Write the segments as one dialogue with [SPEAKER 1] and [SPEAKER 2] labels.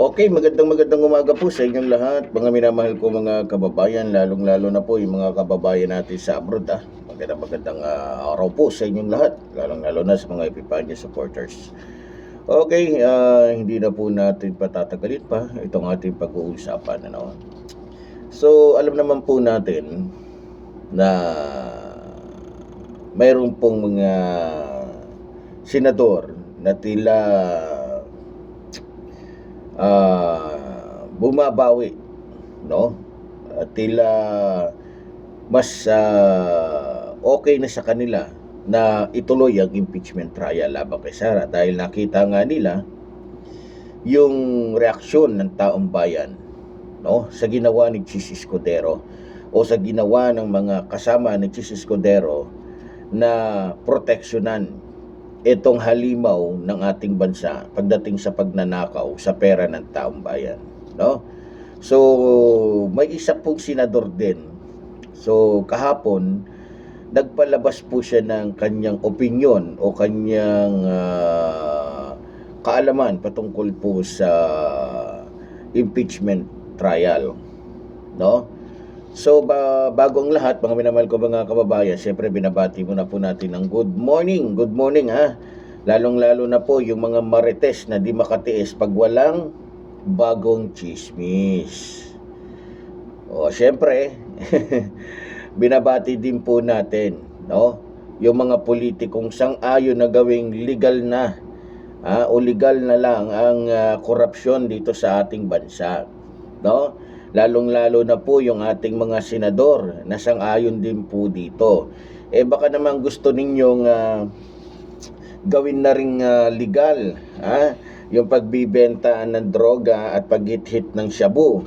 [SPEAKER 1] Okay, magandang magandang umaga po sa inyong lahat, mga minamahal ko mga kababayan, lalong-lalo na po yung mga kababayan natin sa abroad. Ah. Magandang magandang ah, araw po sa inyong lahat, lalong-lalo na sa mga Epipanya supporters. Okay, ah, hindi na po natin patatagalin pa itong ating pag-uusapan. Ano? So, alam naman po natin na mayroon pong mga senador na tila ah, bumabawi, no? At tila mas ah, okay na sa kanila na ituloy ang impeachment trial laban kay Sara dahil nakita nga nila yung reaksyon ng taong bayan no sa ginawa ni Chis Escudero o sa ginawa ng mga kasama ni Chis Escudero na proteksyonan itong halimaw ng ating bansa pagdating sa pagnanakaw sa pera ng taong bayan no? So may isa pong senador din. So kahapon nagpalabas po siya ng kanyang opinion o kanyang ah, kaalaman patungkol po sa impeachment trial no So ba, bago ang lahat, mga minamahal ko mga kababayan, siyempre binabati muna po natin ng good morning. Good morning ha. Lalong-lalo na po yung mga marites na di makatiis pag walang bagong chismis. O siyempre, binabati din po natin, no? Yung mga politikong sang-ayon na gawing legal na ah, o legal na lang ang ah, korupsyon dito sa ating bansa, no? Lalong-lalo na po yung ating mga senador na sang-ayon din po dito. Eh baka naman gusto ninyong ah, gawin na ring ah, legal ah, yung pagbibenta ng droga at paghit-hit ng shabu.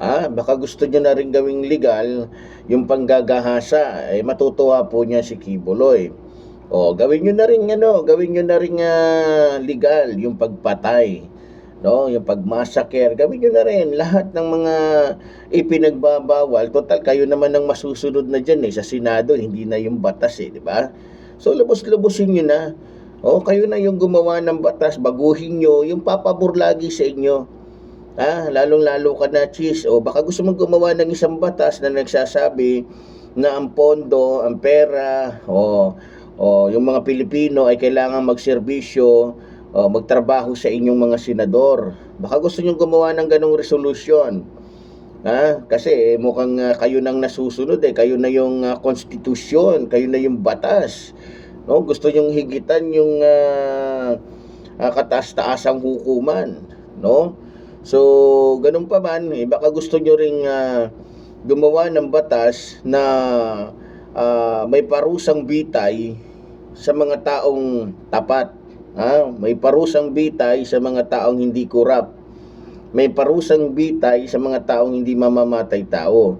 [SPEAKER 1] Ah, baka gusto niyo na rin gawing legal yung panggagahasa. Eh matutuwa po niya si Kibuloy. O, gawin niyo na rin ano, gawin niyo na rin ah, legal yung pagpatay no? Yung pagmasaker gawin nyo na rin. Lahat ng mga ipinagbabawal total kayo naman ang masusunod na dyan eh. Sa Senado hindi na yung batas eh di ba? So lubos-lubosin nyo na. O kayo na yung gumawa ng batas. Baguhin nyo. Yung papabor lagi sa inyo. Ah lalong-lalo ka na cheese o baka gusto mong gumawa ng isang batas na nagsasabi na ang pondo ang pera o o yung mga Pilipino ay kailangan magserbisyo o magtrabaho sa inyong mga senador. Baka gusto niyo gumawa ng ganong resolution. Ha? Kasi eh, mukhang ah, kayo nang nasusunod eh, kayo na yung ah, konstitusyon, kayo na yung batas. No? Gusto niyo higitan yung ah, ah, kataas-taasang hukuman, no? So, ganun pa man, eh, baka gusto niyo ring ah, gumawa ng batas na ah, may parusang bitay sa mga taong tapat Ha? May parusang bitay sa mga taong hindi kurap. May parusang bitay sa mga taong hindi mamamatay tao.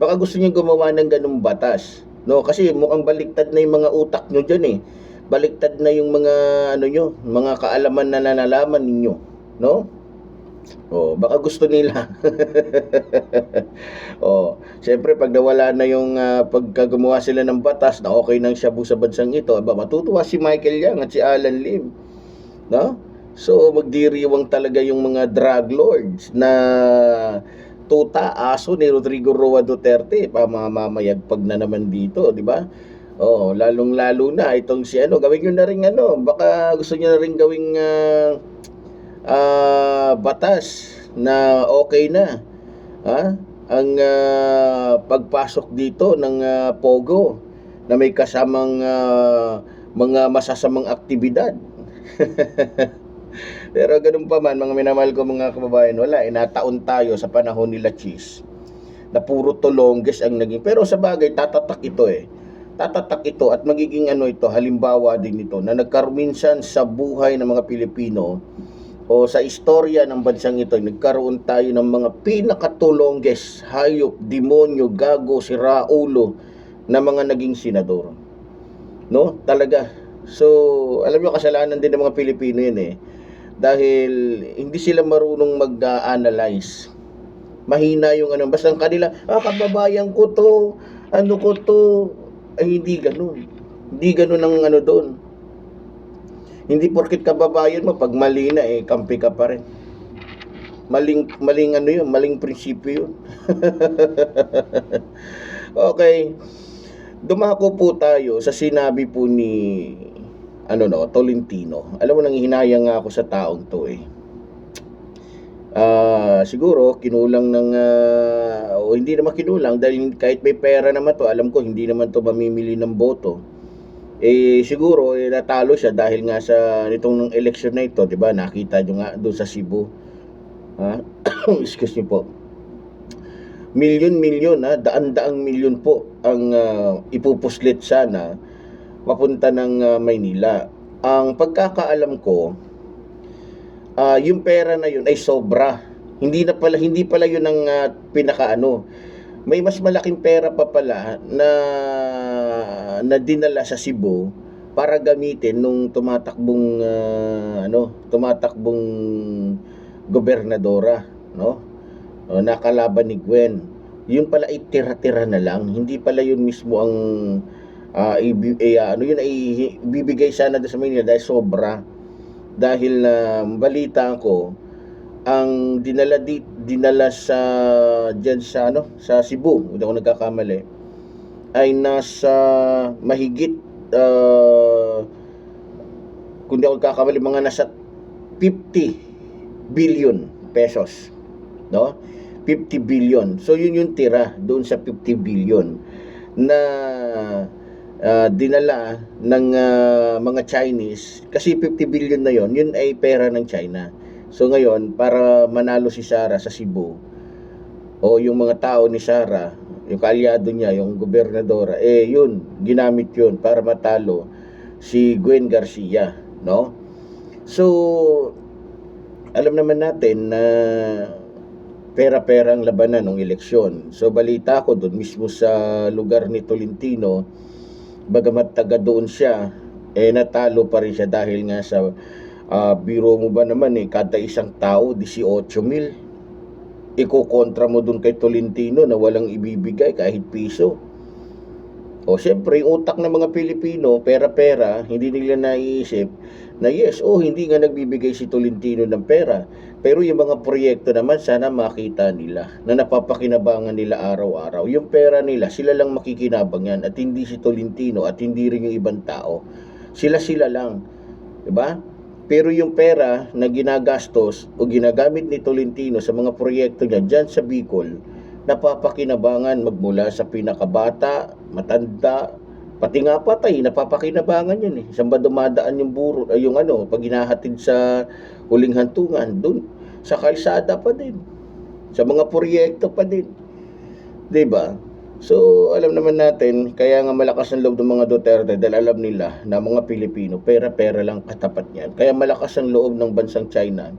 [SPEAKER 1] Baka gusto niyo gumawa ng ganung batas. No, kasi mukhang baliktad na yung mga utak nyo diyan eh. Baliktad na yung mga ano nyo, mga kaalaman na nalalaman ninyo, no? Oh, baka gusto nila. oh, siyempre pag nawala na yung uh, pagka gumawa sila ng batas na okay nang shabu sa bansang ito, aba matutuwa si Michael Yang at si Alan Lim. No? So magdiriwang talaga yung mga drug lords na tuta aso ni Rodrigo Roa Duterte pamamamayagpag na naman dito, di ba? Oh, lalong-lalo na itong si ano, gawin niyo na rin ano, baka gusto niyo na rin gawing uh, uh, batas na okay na ha? ang uh, pagpasok dito ng uh, Pogo na may kasamang uh, mga masasamang aktibidad. Pero ganun pa man, mga minamahal ko mga kababayan, wala, inataon tayo sa panahon nila Cheese na puro tulongges ang naging. Pero sa bagay, tatatak ito eh. Tatatak ito at magiging ano ito, halimbawa din ito na nagkaruminsan sa buhay ng mga Pilipino o sa istorya ng bansang ito, nagkaroon tayo ng mga pinakatulongges, hayop, demonyo, gago, siraulo na mga naging senador. No? Talaga. So, alam nyo, kasalanan din ng mga Pilipino yun eh. Dahil hindi sila marunong mag-analyze. Mahina yung ano. Basta ang kanila, ah, kababayan ko to, ano ko to. Ay, hindi ganun. Hindi ganun ang ano doon hindi porkit kababayan mo, pag mali na, eh, kampi ka pa rin. Maling maling ano 'yun, maling prinsipyo 'yun. okay. Dumako po tayo sa sinabi po ni ano no, Tolentino. Alam mo nang hinayang nga ako sa taong 'to eh. Ah, siguro kinulang ng ah, o hindi naman kinulang dahil kahit may pera naman to, alam ko hindi naman to mamimili ng boto. Eh siguro eh, natalo siya dahil nga sa nitong election na ito, 'di ba? Nakita nyo nga doon sa Cebu. Ha? Excuse me po. Milyon-milyon ha, daan-daang milyon po ang ah, ipupuslit sana papunta ng ah, Maynila. Ang pagkakaalam ko, ah, yung pera na yun ay sobra. Hindi na pala hindi pala yun ang ah, pinakaano. May mas malaking pera pa pala na na dinala sa Cebu para gamitin nung tumatakbong ah, ano, tumatakbong gobernadora, no? O, nakalaban ni Gwen. Yun pala ay tira-tira na lang, hindi pala yun mismo ang ah, ibi- eh, ano yun ay bibigay sana sa Manila dahil sobra dahil na balita ko ang dinala di, dinala sa diyan sa ano sa Cebu hindi ako nagkakamali ay nasa mahigit ah, kung di ako nagkakamali mga nasa 50 billion pesos no? 50 billion. So yun yung tira doon sa 50 billion na ah, dinala ng ah, mga Chinese. Kasi 50 billion na yon yun ay pera ng China. So ngayon para manalo si Sara sa Cebu o yung mga tao ni Sara yung kaalyado niya yung gobernadora eh yun ginamit yun para matalo si Gwen Garcia no so alam naman natin na pera-pera ang labanan ng eleksyon. So balita ko doon mismo sa lugar ni Tolentino, bagamat taga doon siya, eh natalo pa rin siya dahil nga sa ah, biro mo ba naman eh, kada isang tao, 18 mil. Iko-kontra mo doon kay Tolentino na walang ibibigay kahit piso. O siyempre, yung utak ng mga Pilipino, pera-pera, hindi nila naiisip na yes, oh, hindi nga nagbibigay si Tolentino ng pera. Pero yung mga proyekto naman, sana makita nila na napapakinabangan nila araw-araw. Yung pera nila, sila lang makikinabang yan at hindi si Tolentino at hindi rin yung ibang tao. Sila-sila lang. 'Di ba? Pero yung pera na ginagastos o ginagamit ni Tolentino sa mga proyekto niya dyan sa Bicol, napapakinabangan magmula sa pinakabata, matanda, pati nga patay, napapakinabangan yan eh. Saan ba dumadaan yung buro, ay yung ano, pag hinahatid sa huling hantungan, dun, sa kalsada pa din. Sa mga proyekto pa din. 'Di ba? So, alam naman natin, kaya nga malakas ang loob ng mga Duterte dahil alam nila na mga Pilipino, pera-pera lang katapat niyan. Kaya malakas ang loob ng bansang China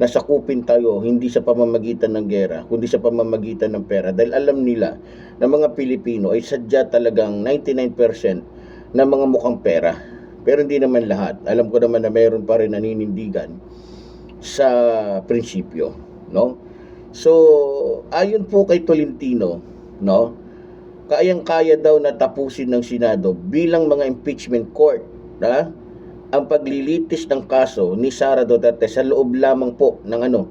[SPEAKER 1] na sakupin tayo hindi sa pamamagitan ng gera, kundi sa pamamagitan ng pera. Dahil alam nila na mga Pilipino ay sadya talagang 99% na mga mukhang pera. Pero hindi naman lahat. Alam ko naman na mayroon pa rin naninindigan sa prinsipyo, no? So, ayon po kay Tolentino, no? Kayang-kaya daw na tapusin ng Senado bilang mga impeachment court, ha? Ang paglilitis ng kaso ni Sara Duterte sa loob lamang po ng ano,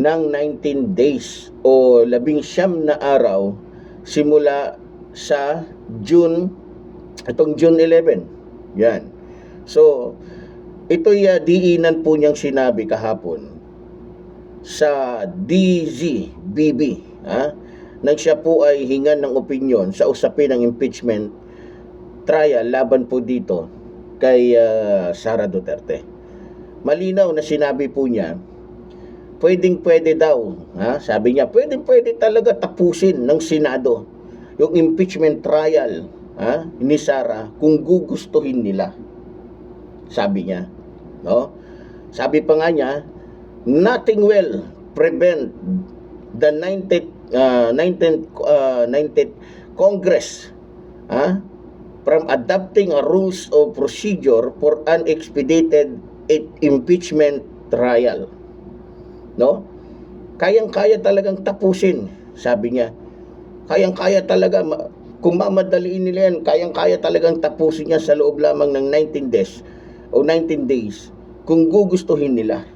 [SPEAKER 1] ng 19 days o labing siyam na araw simula sa June itong June 11. Yan. So, ito'y uh, diinan po niyang sinabi kahapon sa DZBB ha, nang siya po ay hingan ng opinion sa usapin ng impeachment trial laban po dito kay ah, Sara Duterte. Malinaw na sinabi po niya, pwedeng pwede daw, ha? sabi niya, pwedeng pwede talaga tapusin ng Senado yung impeachment trial ha, ni Sara kung gugustuhin nila. Sabi niya, no? Sabi pa nga niya, nothing will prevent the 19th, uh, 19th, uh, 19th Congress ah, from adopting a rules of procedure for an expedited impeachment trial. No? Kayang-kaya talagang tapusin, sabi niya. Kayang-kaya talaga, kung mamadaliin nila yan, kayang-kaya talagang tapusin niya sa loob lamang ng 19 days o 19 days kung gugustuhin nila.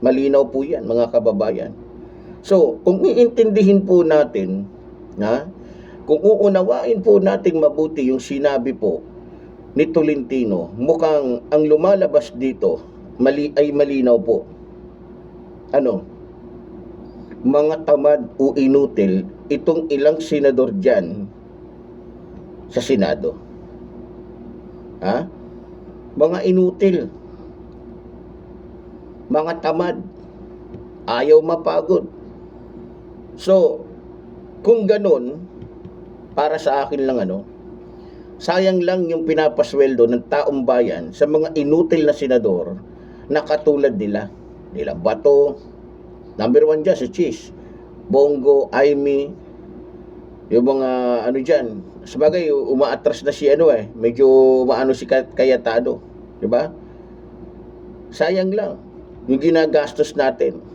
[SPEAKER 1] Malinaw po yan, mga kababayan. So, kung iintindihin po natin, na, kung uunawain po nating mabuti yung sinabi po ni Tolentino, mukhang ang lumalabas dito mali, ay malinaw po. Ano? Mga tamad o inutil itong ilang senador dyan sa Senado. Ha? Mga inutil. Mga tamad. Ayaw mapagod. So, kung ganun, para sa akin lang ano, sayang lang yung pinapasweldo ng taong bayan sa mga inutil na senador na katulad nila. Nila Bato, number one dyan si Cheese, Bongo, Aimee, yung mga ano dyan. Sabagay, umaatras na si ano eh, medyo maano si Kay- Cayetano, di ba? Sayang lang yung ginagastos natin.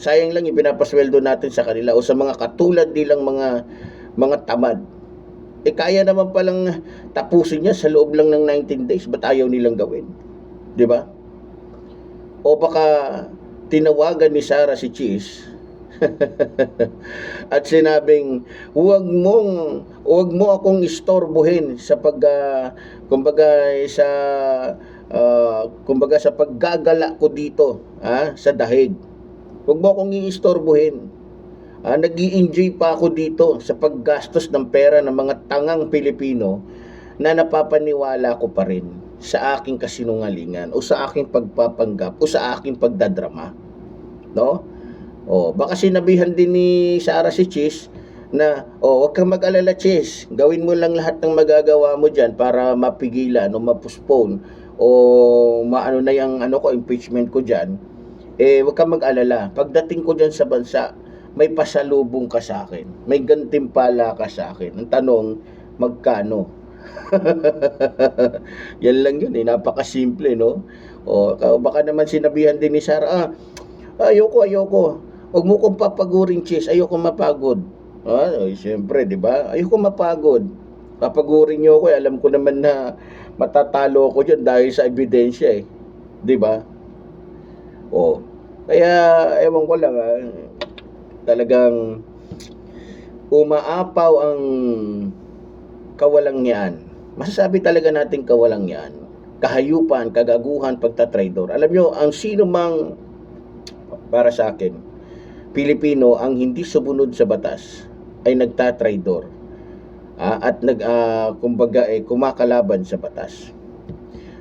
[SPEAKER 1] Sayang lang yung pinapasweldo natin sa kanila o sa mga katulad nilang mga mga tamad. Eh kaya naman palang tapusin niya sa loob lang ng 19 days. Ba't ayaw nilang gawin? Di ba? O baka tinawagan ni Sarah si Cheese at sinabing huwag mong huwag mo akong istorbohin sa pag ah, kumbaga sa ah, kumbaga sa paggagala ko dito ah, sa dahig huwag mo akong iistorbohin ah, nag enjoy pa ako dito sa paggastos ng pera ng mga tangang Pilipino na napapaniwala ko pa rin sa aking kasinungalingan o sa aking pagpapanggap o sa aking pagdadrama no? Oh, baka sinabihan din ni Sarah si Chis na, oh, wag kang mag-alala, Chis. Gawin mo lang lahat ng magagawa mo diyan para mapigilan o ma-postpone o maano na yung ano ko impeachment ko diyan. Eh, wag kang mag-alala. Pagdating ko diyan sa bansa, may pasalubong ka sa akin. May gantimpala ka sa akin. Ang tanong, magkano? Yan lang yun eh, napakasimple no. O ka- baka naman sinabihan din ni Sarah, ah, ayoko, ayoko. Huwag mo kong papaguring, Chis. Ayoko mapagod. Ah, eh, siyempre, di ba? Ayoko mapagod. Papagurin niyo ako, eh. alam ko naman na matatalo ako dyan dahil sa ebidensya eh. Di ba? Oh. Kaya, ewan ko lang ah, talagang umaapaw ang kawalangyaan. Masasabi talaga natin kawalangyaan. Kahayupan, kagaguhan, pagtatraidor. Alam nyo, ang sino mang para sa akin, Pilipino ang hindi sumunod sa batas ay nagtatraidor ah, at nag ah, kumbaga eh kumakalaban sa batas.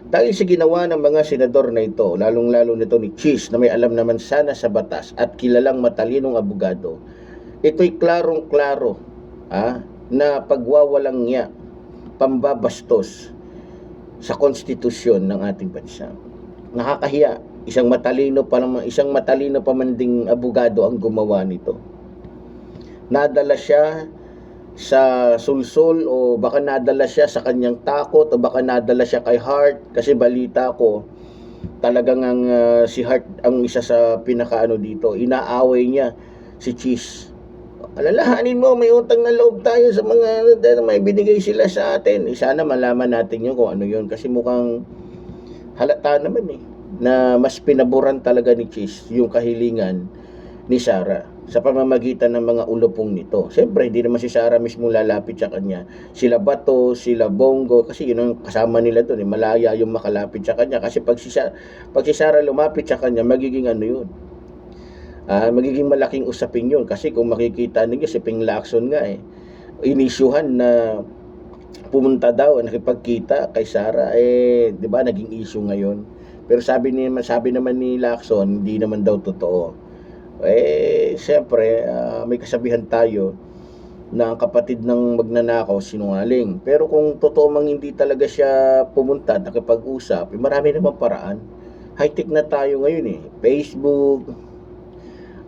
[SPEAKER 1] Dahil sa ginawa ng mga senador na ito, lalong-lalo nito ni Cheese na may alam naman sana sa batas at kilalang matalinong abogado, ito'y klarong-klaro ah, na pagwawalang niya, pambabastos sa konstitusyon ng ating bansa. Nakakahiya, isang matalino pa naman, isang matalino pa man ding abogado ang gumawa nito. Nadala siya sa sulsul o baka nadala siya sa kanyang takot o baka nadala siya kay Hart kasi balita ko talagang ang ah, si Hart ang isa sa pinakaano dito. Inaaway niya si Cheese alalahanin mo may utang na loob tayo sa mga dahil may binigay sila sa atin. Eh, sana malaman natin yun kung ano yun. Kasi mukhang halata naman eh na mas pinaboran talaga ni Cheese yung kahilingan ni Sarah sa pamamagitan ng mga ulupong nito. Siyempre, hindi naman si Sarah mismo lalapit sa kanya. Sila Bato, sila Bongo, kasi yun ang kasama nila doon. Eh. Malaya yung makalapit sa kanya. Kasi pag si, Sa- pag si Sarah lumapit sa kanya, magiging ano yun. Ah, magiging malaking usapin yun. Kasi kung makikita ninyo, si Ping Lacson nga eh. Inisyuhan na pumunta daw, nakipagkita kay Sarah, eh, di ba, naging issue ngayon. Pero sabi ni sabi naman ni Lacson, hindi naman daw totoo. Eh, siyempre, ah, may kasabihan tayo na ang kapatid ng magnanakaw sinungaling. Pero kung totoo mang hindi talaga siya pumunta nakipag-usap, eh, marami namang paraan. High-tech na tayo ngayon eh. Facebook,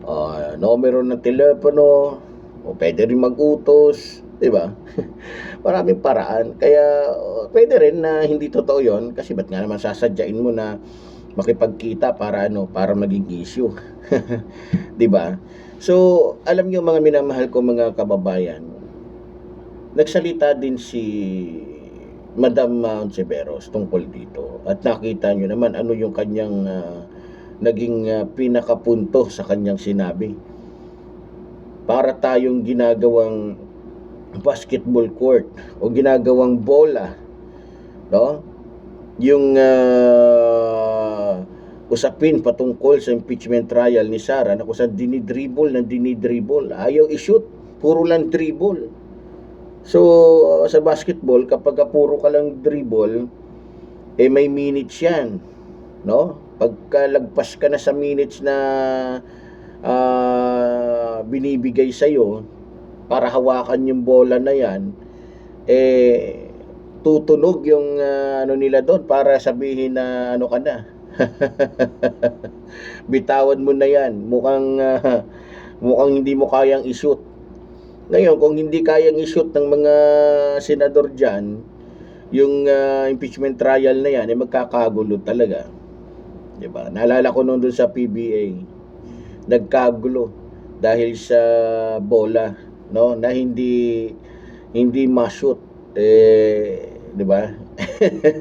[SPEAKER 1] ah, numero ng telepono, o pwede rin mag-utos, di ba? Maraming paraan. Kaya uh, pwede rin na hindi totoo 'yon kasi ba't nga naman sasadyain mo na makipagkita para ano, para maging issue. 'Di ba? So, alam niyo mga minamahal ko mga kababayan, nagsalita din si Madam Montseveros tungkol dito at nakita niyo naman ano yung kanyang ah, naging ah, pinakapunto sa kanyang sinabi. Para tayong ginagawang basketball court o ginagawang bola, no? Yung ah, usapin patungkol sa impeachment trial ni Sara na kung saan dinidribble ng dinidribble. Ayaw i-shoot, puro lang dribble. So, sa basketball, kapag ka puro ka lang dribble, eh may minutes yan. No? Pagka lagpas ka na sa minutes na ah, binibigay sa'yo para hawakan yung bola na yan, eh, tutunog yung ah, ano nila doon para sabihin na ano ka na. Bitawan mo na yan. Mukhang ah, mukhang hindi mo kayang i-shoot. Ngayon, kung hindi kayang i-shoot ng mga senador diyan, yung ah, impeachment trial na yan, eh magkakagulo talaga. 'Di ba? Naalala ko noon doon sa PBA, nagkagulo dahil sa bola, no, na hindi hindi ma-shoot. Eh, 'di ba?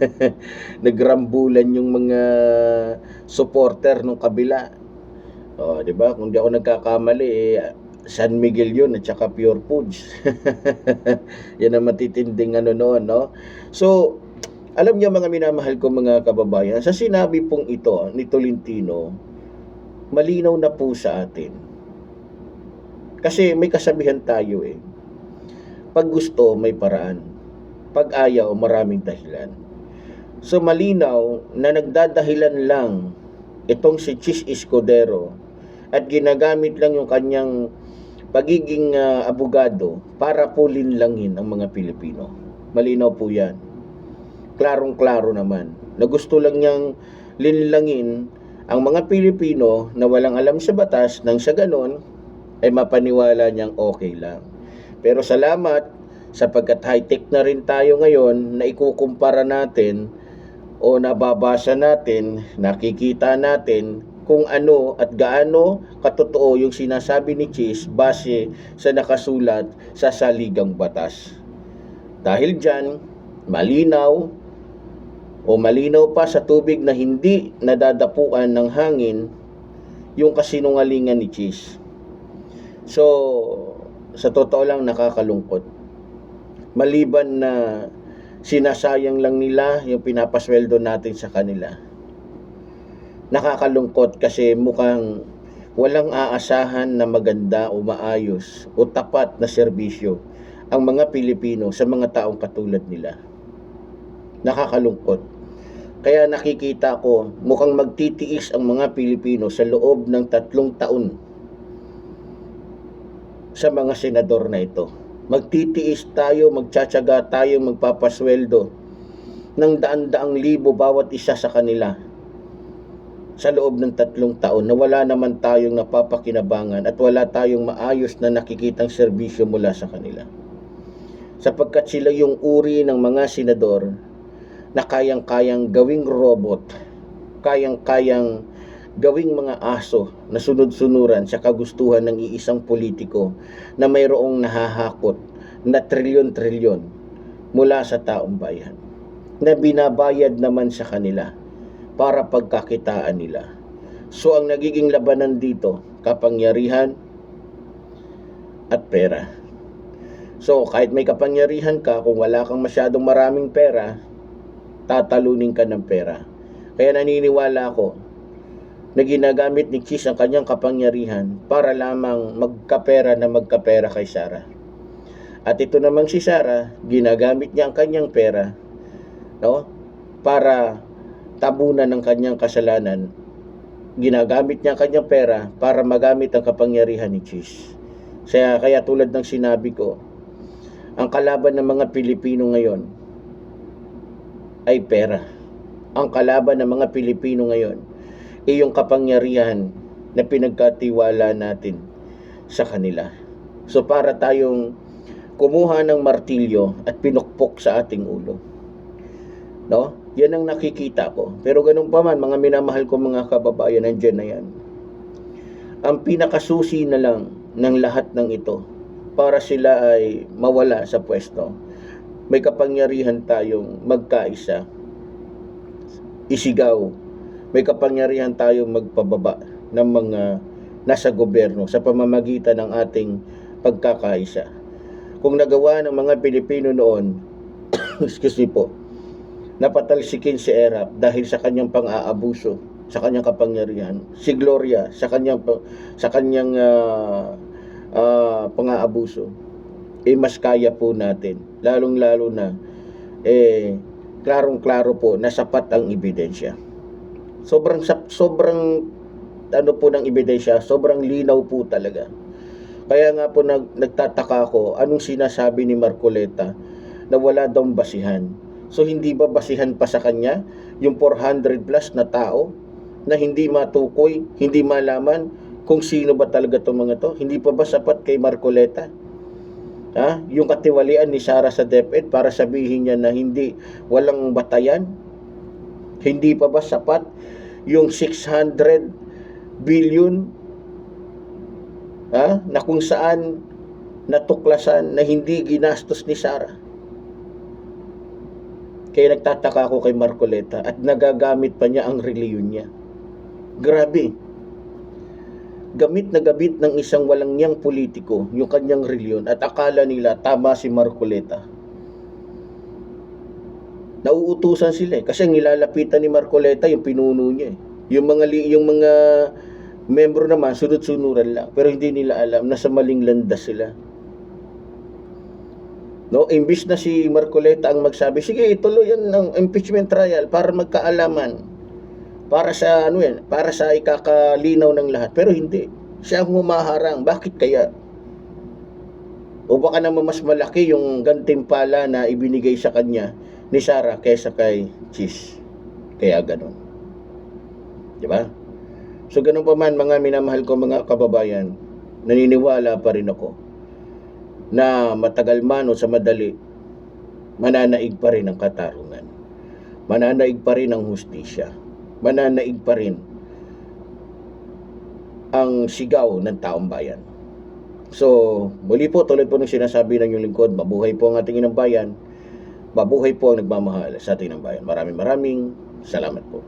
[SPEAKER 1] Nagrambulan yung mga supporter ng kabila. Oh, 'di ba? Kung di ako nagkakamali, eh, San Miguel yun at saka Pure Foods. Yan ang matitinding ano noon, no? So, alam niyo mga minamahal ko mga kababayan, sa sinabi pong ito ni Tolentino, malinaw na po sa atin. Kasi may kasabihan tayo eh. Pag gusto, may paraan. Pag ayaw, maraming dahilan. So malinaw na nagdadahilan lang itong si Chis Escudero at ginagamit lang yung kanyang pagiging ah, abogado para po linlangin ang mga Pilipino. Malinaw po yan. Klarong-klaro naman na gusto lang niyang linlangin ang mga Pilipino na walang alam sa batas nang sa ganon ay mapaniwala niyang okay lang. Pero salamat sapagkat high-tech na rin tayo ngayon na ikukumpara natin o nababasa natin, nakikita natin kung ano at gaano katotoo yung sinasabi ni Cheese base sa nakasulat sa saligang batas. Dahil dyan, malinaw o malinaw pa sa tubig na hindi nadadapuan ng hangin yung kasinungalingan ni Cheese. So, sa totoo lang nakakalungkot. Maliban na sinasayang lang nila yung pinapasweldo natin sa kanila. Nakakalungkot kasi mukhang walang aasahan na maganda o maayos o tapat na serbisyo ang mga Pilipino sa mga taong katulad nila. Nakakalungkot. Kaya nakikita ko mukhang magtitiis ang mga Pilipino sa loob ng tatlong taon sa mga senador na ito. Magtitiis tayo, magtsatsaga tayo, magpapasweldo ng daan-daang libo bawat isa sa kanila sa loob ng tatlong taon na wala naman tayong napapakinabangan at wala tayong maayos na nakikitang serbisyo mula sa kanila. Sapagkat sila yung uri ng mga senador na kayang-kayang gawing robot, kayang-kayang gawing mga aso na sunod-sunuran sa kagustuhan ng iisang politiko na mayroong nahahakot na trilyon-trilyon mula sa taong bayan na binabayad naman sa kanila para pagkakitaan nila. So ang nagiging labanan dito, kapangyarihan at pera. So kahit may kapangyarihan ka, kung wala kang masyadong maraming pera, tatalunin ka ng pera. Kaya naniniwala ako na ginagamit ni Chis ang kanyang kapangyarihan para lamang magkapera na magkapera kay Sarah. At ito namang si Sarah, ginagamit niya ang kanyang pera no? para tabunan ng kanyang kasalanan. Ginagamit niya ang kanyang pera para magamit ang kapangyarihan ni Chis. Kaya, kaya tulad ng sinabi ko, ang kalaban ng mga Pilipino ngayon ay pera. Ang kalaban ng mga Pilipino ngayon ay yung kapangyarihan na pinagkatiwala natin sa kanila. So para tayong kumuha ng martilyo at pinukpok sa ating ulo. No? Yan ang nakikita ko. Pero ganun pa man, mga minamahal ko mga kababayan, nandiyan na yan. Ang pinakasusi na lang ng lahat ng ito para sila ay mawala sa pwesto. May kapangyarihan tayong magkaisa, isigaw may kapangyarihan tayo magpababa ng mga nasa gobyerno sa pamamagitan ng ating pagkakaisa. Kung nagawa ng mga Pilipino noon, excuse me po, napatalsikin si Erap dahil sa kanyang pang-aabuso, sa kanyang kapangyarihan, si Gloria sa kanyang sa kanyang ah, ah, pang-aabuso, eh mas kaya po natin, lalong-lalo na eh klarong-klaro po na sapat ang ebidensya. Sobrang sobrang ano po ng ebidensya, sobrang linaw po talaga. Kaya nga po nag, nagtataka ako anong sinasabi ni Marcoleta na wala daw basihan. So hindi ba basihan pa sa kanya yung 400 plus na tao na hindi matukoy, hindi malaman kung sino ba talaga itong mga to? Hindi pa ba sapat kay Marcoleta? Ha? Yung katiwalian ni Sara sa DepEd para sabihin niya na hindi walang batayan? Hindi pa ba sapat yung 600 billion ha? na kung saan natuklasan na hindi ginastos ni Sara? Kaya nagtataka ako kay Marcoleta at nagagamit pa niya ang reliyon niya. Grabe. Gamit na gamit ng isang walang niyang politiko yung kanyang reliyon at akala nila tama si Marcoleta. Nauutusan sila eh. Kasi ang nilalapitan ni Marcoleta yung pinuno niya eh. Yung mga, yung mga membro naman, sunod-sunuran lang. Pero hindi nila alam na sa maling landas sila. No, imbis na si Marcoleta ang magsabi, sige, ituloy yan ng impeachment trial para magkaalaman. Para sa ano yan, para sa ikakalinaw ng lahat. Pero hindi. Siya ang humaharang. Bakit kaya? O baka naman mas malaki yung gantimpala na ibinigay sa kanya ni Sarah kaysa kay Cheese. Kaya ganun. Di ba? So ganun pa man mga minamahal ko mga kababayan, naniniwala pa rin ako na matagal man o sa madali, mananaig pa rin ang katarungan. Mananaig pa rin ang hustisya. Mananaig pa rin ang sigaw ng taong bayan. So, muli po, tulad po ng sinasabi ng inyong lingkod, mabuhay po ang ating inang bayan, mabuhay po ang nagmamahal sa ating inang bayan. Maraming maraming salamat po.